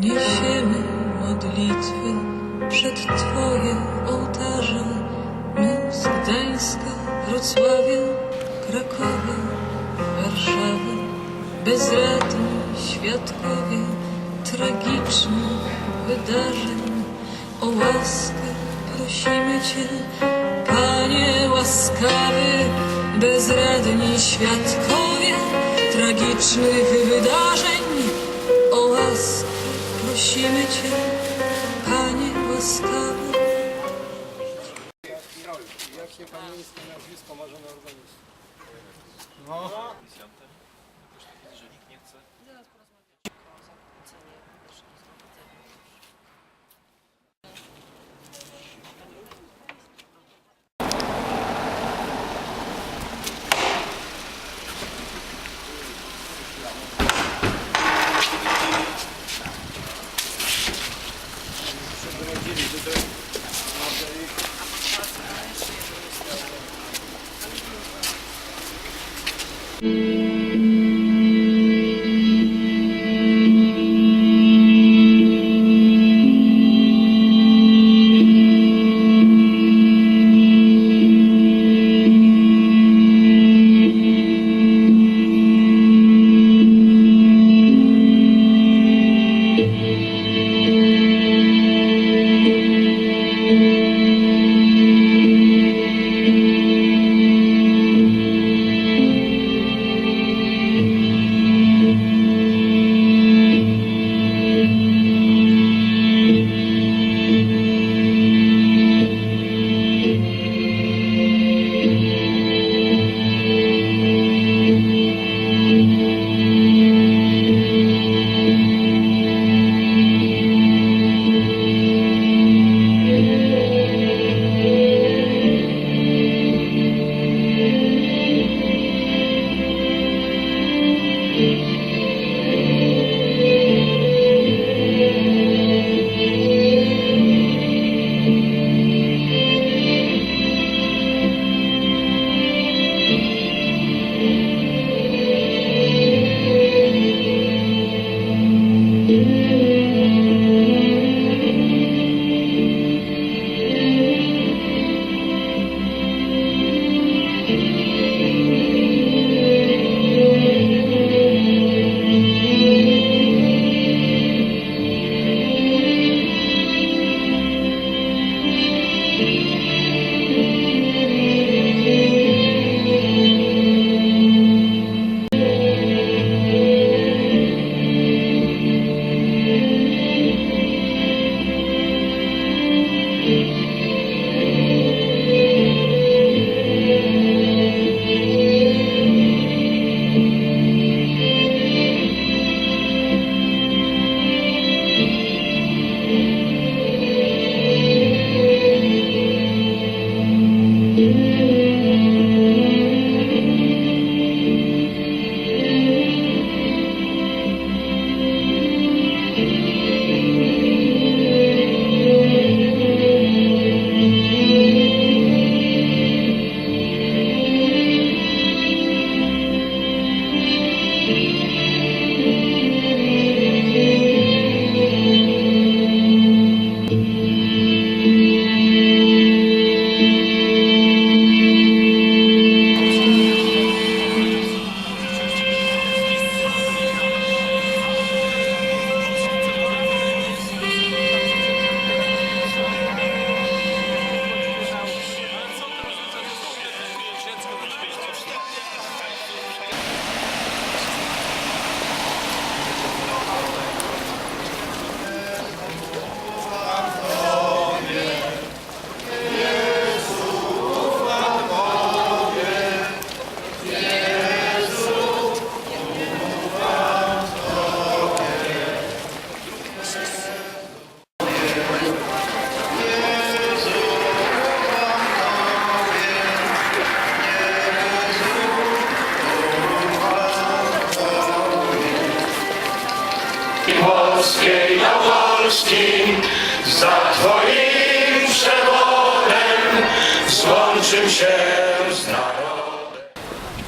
Niesiemy modlitwy przed Twoje ołtarze. My z Gdańska, Wrocławia, Krakowa, Warszawy, bezradni świadkowie tragicznych wydarzeń. O łaskę prosimy Cię, Panie łaskawy, bezradni świadkowie tragicznych wydarzeń. Prosimy Cię, Panie łaskawy. Jakie panieńskie nazwisko na organizm? Przeprowadzili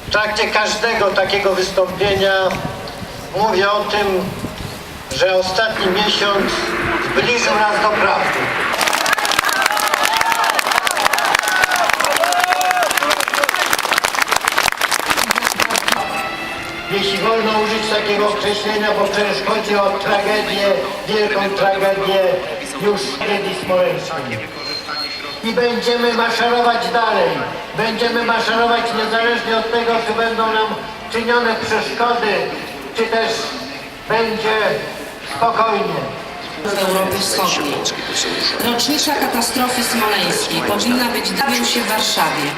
W trakcie każdego takiego wystąpienia mówię o tym, że ostatni miesiąc zbliżył nas do prawdy. Jeśli wolno użyć takiego określenia, bo przecież chodzi o tragedię, wielką tragedię już tragedii smoleńskiej. I będziemy maszerować dalej. Będziemy maszerować niezależnie od tego, czy będą nam czynione przeszkody, czy też będzie spokojnie. Europy Wschodniej. Rocznica katastrofy smoleńskiej powinna być dniu się w Warszawie.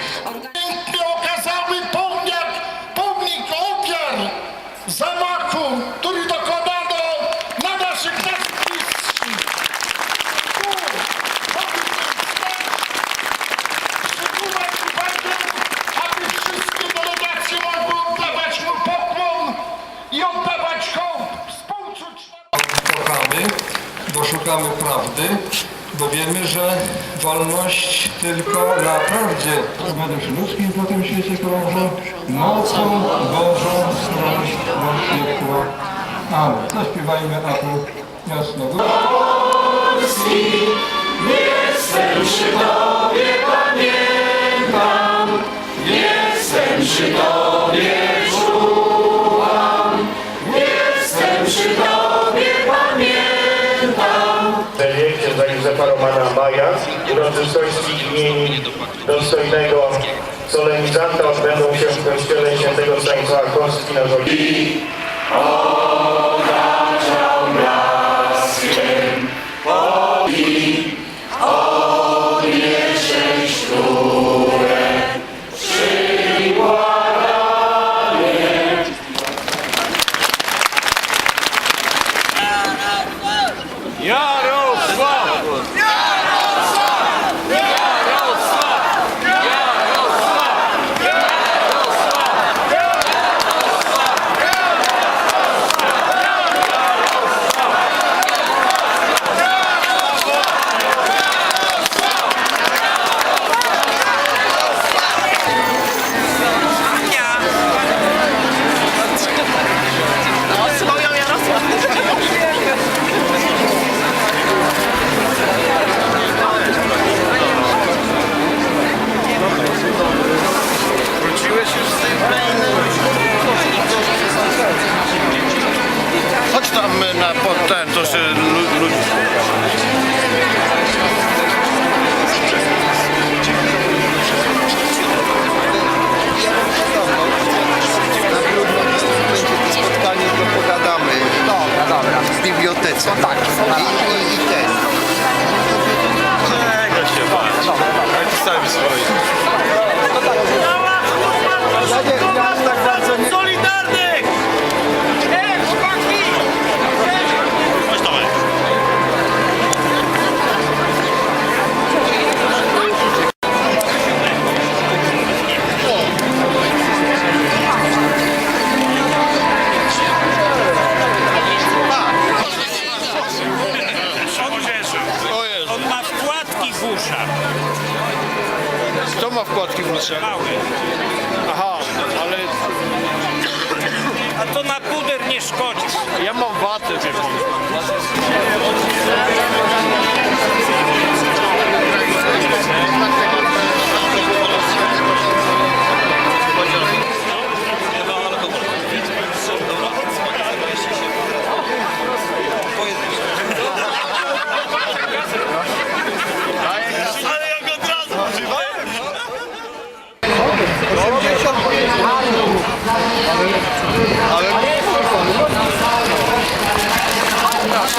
Duszy ludzkim po tym świecie krąży, mocą Bożą straż światła. Amen. Zaśpiewajmy, a tu jasno. Jestem przy Tobie, pamiętam. Uroczystości imieni dostojnego solenizanta odbędą się w kościele świętego Stanisława Kostki na Żolinie. Otaczał blaskiem, poli, odniesień szturę, przyjmij błaganie. Bibliotece. No So, 位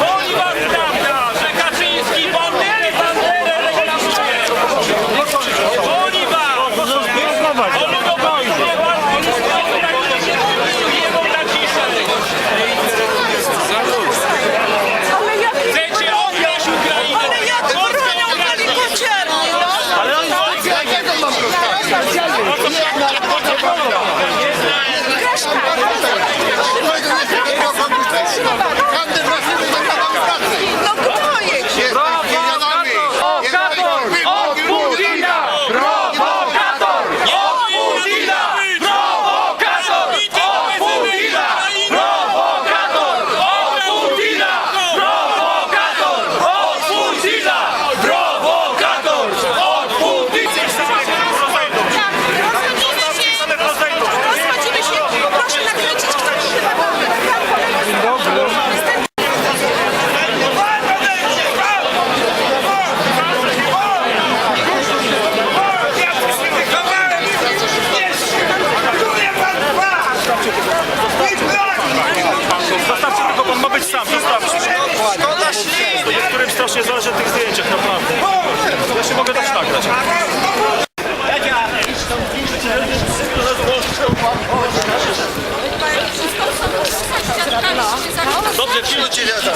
Oni wam prawda, że Kaczyński banderę, banderę legalizuje. Oni wam. Oni do wojny. Chcecie odnieść Ukrainę. Polskę nie obrazić. Ale oni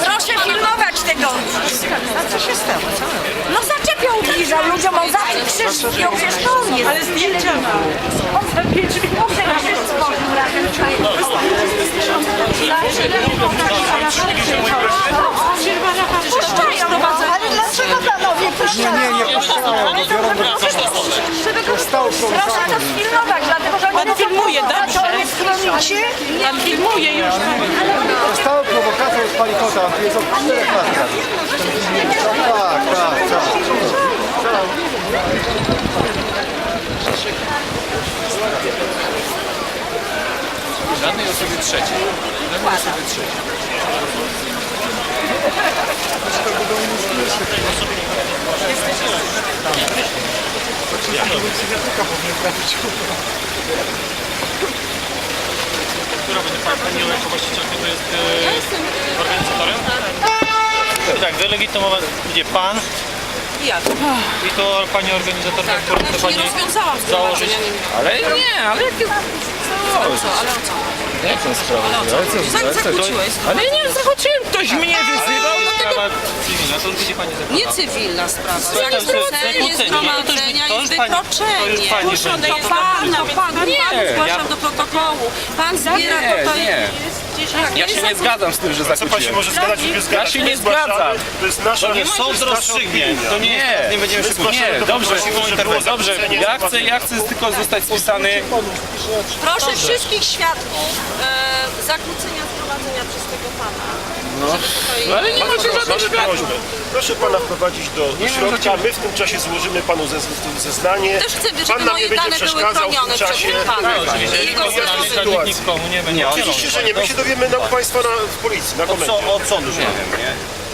Proszę filmować tego. A co się stało? No ubliżał ludziom, on zawsze krzyż zdjął, przecież to on jest. Ale zdjęcia ma. On zdjęcia Dobrze, na krzyż stworzył razem z Puszczają, ale dlaczego panowie puszczają? Nie, nie puszczają, biorą Proszę to sfilmować, dlatego że Pan filmuje, dobrze. To jest chronicie. Pan filmuje już. Stała prowokacja z palikota, to jest od 4 lat. Tak, tak, tak. Żadnej osoby trzeciej. Żadnej osoby trzeciej. Która będzie pani jako właścicielka, to jest e, organizatorem? Tak, wylegitymowany będzie pan Ja. i to pani organizatorka, którą chce Znaczy nie pani rozwiązałam założyć. zgromadzenia. Ale nie, ale jakie... Ale co, ale o co? Jak są sprawy? Ale co, Za- Zakłóciłeś. Ale nie, zachodziłem, ktoś mnie wyzywał, Ale no sprawa cywilna, to będzie pani zakładała. Nie cywilna sprawa. jest Zakłócenie zgromadzenia już już wykroczenie. Proszę, będzie. to pan, pan, pan, Nie, panu zgłaszam ja- do protokołu. Pan zbiera Nie, tutaj... nie. Tak, Ja się nie zgadzam z tym, że Co pan się zakłóciłem. może zgadzać i nie Ja zgadzać? się nie zgłaszamy, zgadzam. To jest nasza To nie sąd rozstrzygnie, to nie jest, nie będziemy się zgłaszamy Nie, do dobrze, dobrze. Ja chcę, ja chcę tylko zostać spisany. Proszę wszystkich świadków e, zakłócenia zgromadzenia przez tego pana. No, ale nie macie żadnych świadków. Proszę pana wprowadzić do środka. My w tym czasie złożymy panu zez- zeznanie. Też chcę, żeby Pan nam nie moje będzie dane były przeszkadzał w chronione tym przez czasie. pana. Jego zdrowie. taka sytuacja. nikomu nie będzie. Oczywiście, że nie. My się dowiemy na, państwa na, w policji, na komendzie. Od sądu nie wiem, nie?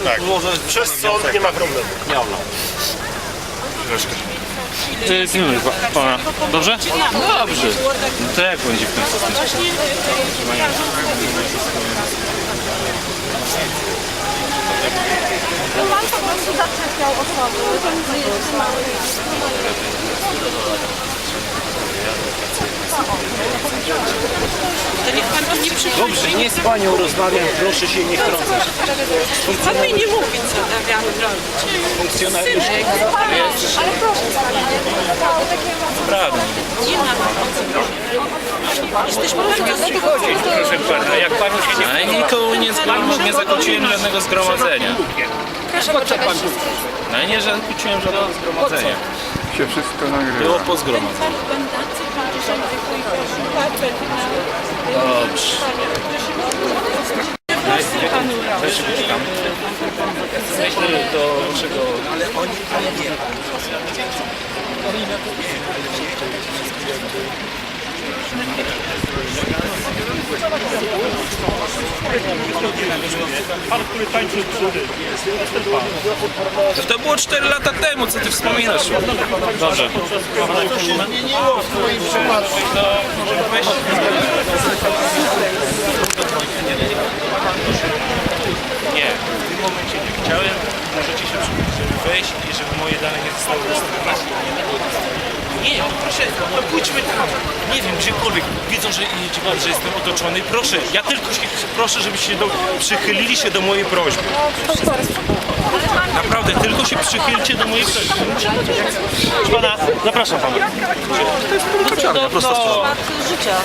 Tak. Przez sąd nie ma problemu. Ty pilnuj pana. Dobrze? Dobrze. No to jak będzie w tym systemie? Pan po prostu zaczepiał osoby. To niech pan tu nie przychodzi. Dobrze, nie z panią rozmawiam, proszę się nie wtrącać. Pan mi nie mówi, co ja mam robić. Funkcjonariusz. Ale proszę pana, nie ma. Jesteśmy organizatorem. Proszę pana, jak panu się nie... Ale nikomu nie, zgłaszam, nie zakłóciłem żadnego zgromadzenia. Proszę poczekać. No i nie zakłóciłem żadnego zgromadzenia. Się wszystko nagrywa. Było po zgromadzeniu. Dobrze. Weź tam. Myślę do czego... Ale oni... Pan, który To było 4 lata temu, co ty wspominasz? Dobrze. To się zmieniło w twoim przypadku. Nie, w tym momencie nie chciałem. Możecie się przyjrzeć, żeby wejść i żeby moje dane nie zostały dostępne. Nie, proszę, no pójdźmy tam. Nie wiem, gdziekolwiek. Widzą, że idzie pan, że jestem otoczony. Proszę, ja tylko się, proszę, żebyście do, przychylili się do mojej prośby. Naprawdę, tylko się przychylcie do mojej prośby. Proszę pana, zapraszam pana. No, prosto Spadku życia.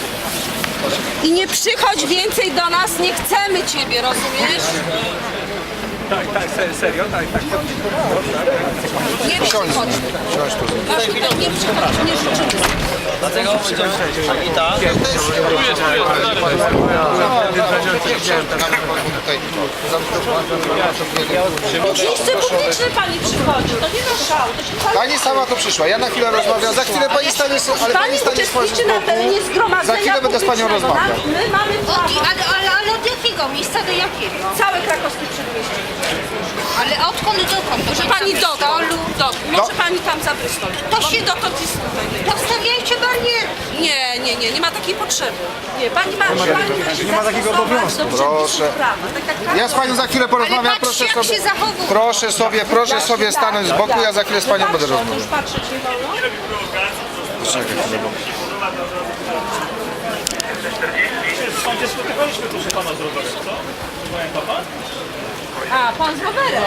I nie przychodź więcej do nas, nie chcemy ciebie, rozumiesz? Tak, tak, serio, tak, tak. Nie przychodź. Masz tutaj nie przychodź, nie życzymy. Miejsce publiczne pani przychodzi, to nie na szał, to się pani... Sama to przyszła, ja na chwilę rozmawiam, za chwilę pani stanie, ale pani stanie uczestniczy na terenie zgromadzenia Za chwilę będę z panią publicznego. rozmawiał. My mamy prawo. Ale, ale, ale jakiego miejsca do jakiego? Całe krakowskie przedmieście. Ale odkąd dokąd? Może pani dotąd, do, może pani tam za Bristol. To się dotąd jest tutaj. Postawiajcie bariery. Nie, nie, nie, nie ma takiej potrzeby. Nie, pani ma, pani ma się nie ma takiego zastosować obowiązku. do przepisów Proszę. prawa. Tak jak prawo Ja z panią za chwilę porozmawiam, Ale patrzcie, proszę jak sobie, się proszę sobie, proszę sobie stanąć z boku, ja za chwilę z panią będę rozmawiał. już patrzeć nie wolno? Gdzie spotykaliśmy, proszę pana, z rowerem, co? Pamięta pan? A, pan z rowerem?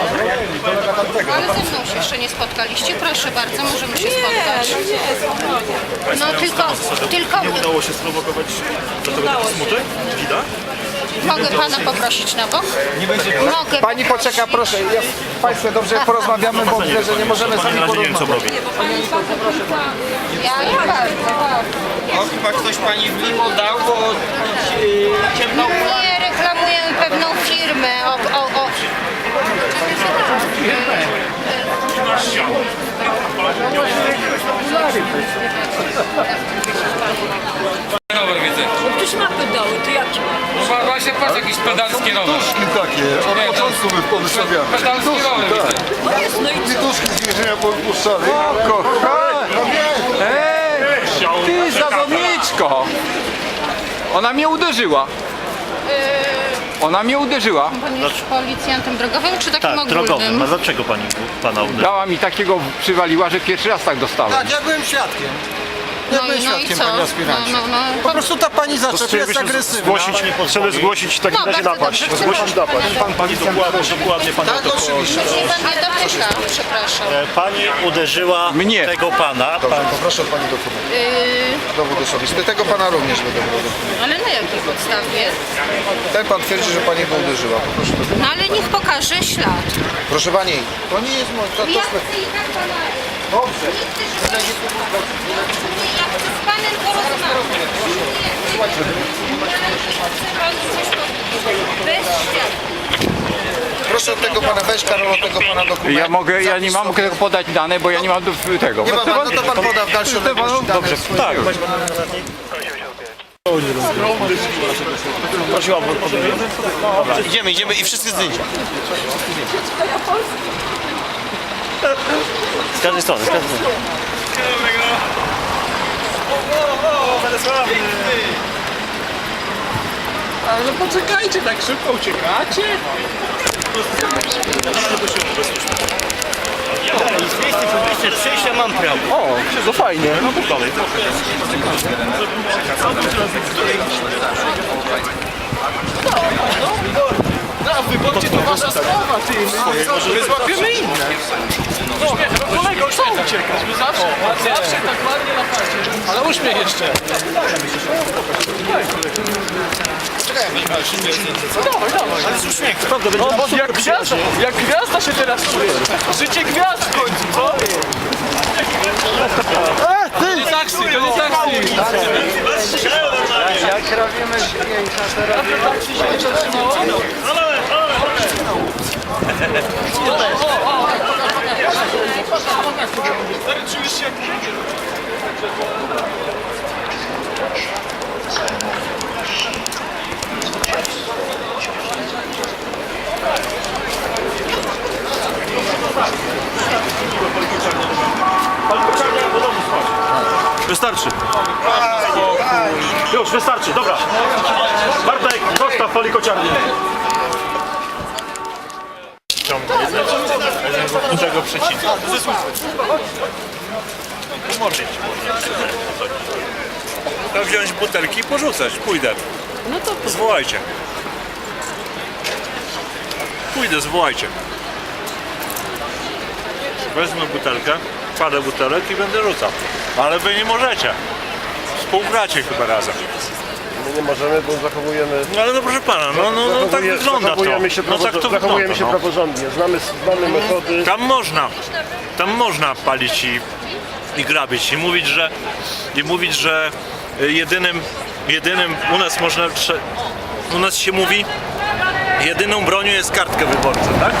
Ale ze mną się jeszcze nie spotkaliście. Proszę bardzo, możemy się Nie, spotkać. no. No tylko, tylko Nie udało się sprowokować do tego taki smutek? Gida? Mogę pana poprosić na bok? Mogę. Pani poczeka, proszę. Ja, państwo dobrze porozmawiamy, bo widzę, że nie możemy sami razie nie wiem, co porozmawiać. robi. Ja nie bardzo. O, chyba ktoś pani w limo dał, bo yy, ciemno Nie reklamujemy pewną firmę. O, o, o. rower widzę. Ktoś ma pedały, to jaki? No właśnie patrz jakiś pedalski rower. Takie, od Nie, to- początku my powystawiamy. Pedalski rower widzę. No jest, no i co? Tuszki z więzienia podpuszczali. O, kochanie! Ej, ty zawodniczko! Ona mnie uderzyła. Ona mnie uderzyła. Pan jest policjantem drogowym czy takim ogólnym? A dlaczego pani pana uderzyła? Dała mi takiego, przywaliła, że pierwszy raz tak dostałem. ja byłem świadkiem. No, i- no i co? No, no, no. Po prostu ta pani zaczepia jest agresywna. Zgłosić, chcemy zgłosić w takim No, razie bardzo napaść. dobrze. Zgłosić Przepraszam, napaść. pana- Pani dokładnie, dokładnie pani Tak, to oczywiście. Pan nie dotyka, przepraszam. Pani uderzyła Mnie. tego pana. Pan, Poproszę pani dokument. Yy, Dowód osobisty. Tego pana również będę brał. ale na jakiej podstawie? Ten pan twierdzi, że pani go uderzyła. Poproszę dokument. No ale niech pokaże ślad. Proszę pani, to nie jest mój. To, Ja to, chcę i tak pana... Dobrze. Nie, ja chcę z panem porozmawiać. Bez. Proszę od tego pana, weź Karol od tego pana dokument. Ja mogę, ja nie mam tego podać dane, bo ja nie mam do, tego. Nie ma pan, no to pan poda w dalszym Dobrze, tak. prosiła o odpowiedź. Idziemy, idziemy i wszystkie zdjęcia. Z każdej strony, z każdej strony. Ale poczekajcie, tak szybko uciekacie? Z miejsca publiczne przejścia mam prawo. O, to fajnie. No mów dalej. No, wyborcie to wasza sprawa, ty. My, my złapiemy inne. No, no kolego, co uciekać? My zawsze, zawsze tak ładnie na padzie. Ale uśmiech jeszcze. Dawaj, dawaj. Ale z uśmiechem. No, jak gwiazda, jak gwiazda się teraz czuje. Życie gwiazd w końcu, co? To nie taksy, to nie taksy. Jak robimy zdjęcia, to robimy... Wystarczy. Już, wystarczy, dobra. Bartek, zostaw polikociarnię. Dużego przeciwnika. Może Trzeba wziąć butelki i porzucać. Pójdę. No to zwołajcie. Pójdę, zwołajcie. Wezmę butelkę, parę butelek i będę rzucał. Ale wy nie możecie. Współgracie chyba razem. My nie możemy, bo zachowujemy... No ale no proszę pana, no, no, no tak zachowuje- wygląda to. zachowujemy Się No tak to zachowujemy wygląda. się No. praworządnie. Znamy, znamy metody. Tam można, tam można palić i, i grabić i mówić, że i mówić, że y, jedynym, jedynym u nas można, u nas się mówi, jedyną bronią jest kartka wyborcza, tak?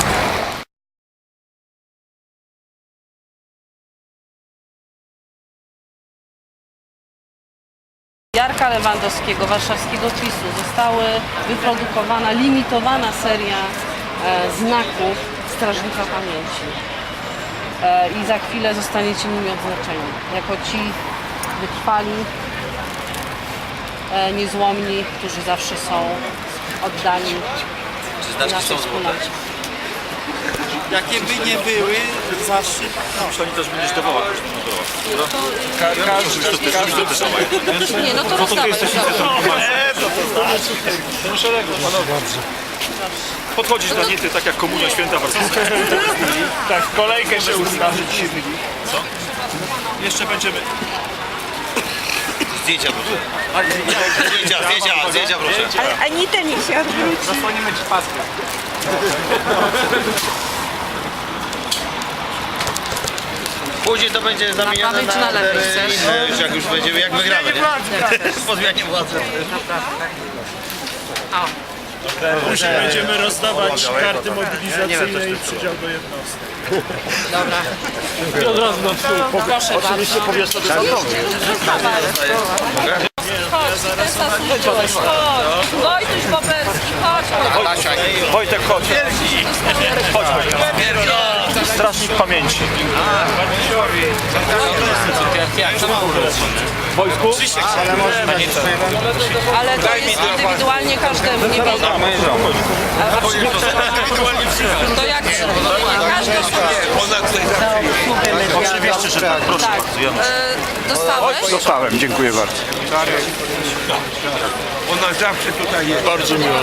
Jarka Lewandowskiego, warszawskiego PiSu zostały wyprodukowana limitowana seria e, znaków Strażnika Pamięci. E, I za chwilę zostaniecie nimi odznaczeni. Jako ci wytrwali, e, niezłomni, którzy zawsze są oddani naszej wspólnocie. Jakie by nie były, zawsze... Oni też będziesz dawała Nie, no to rozdawaj. jesteś Do szeregu, panowie. Podchodzić na nity, tak jak komuna święta warszawska. Tak, kolejkę się ustawić. Co? Jeszcze będziemy... Zdjęcia proszę. Zdjęcia, zdjęcia, zdjęcia proszę. Anita niech się odwróci. Zasłonimy ci paskę. Później to będzie zamienione na na chcesz? już jak już będziemy, jak wygramy, nie? Po zmianie władzy. Później będziemy rozdawać karty mobilizacyjne i przydział do jednostek. Dobra. I od razu na wtór. Proszę Oczywiście powiesz sobie za Chodź, ten zasłużyłeś, chodź. Wojtuś Boberski, chodź. chodź. Wojtek, chodź. Chodź, Wojtek. Strażnik pamięci. Wojtku? Ale to jest indywidualnie każdemu, nie. To jak każdy Oczywiście, że tak. Proszę Tak. bardzo. Ja E, Dostałeś? Dostałem, dziękuję bardzo. Ona zawsze tutaj jest. bardzo miło.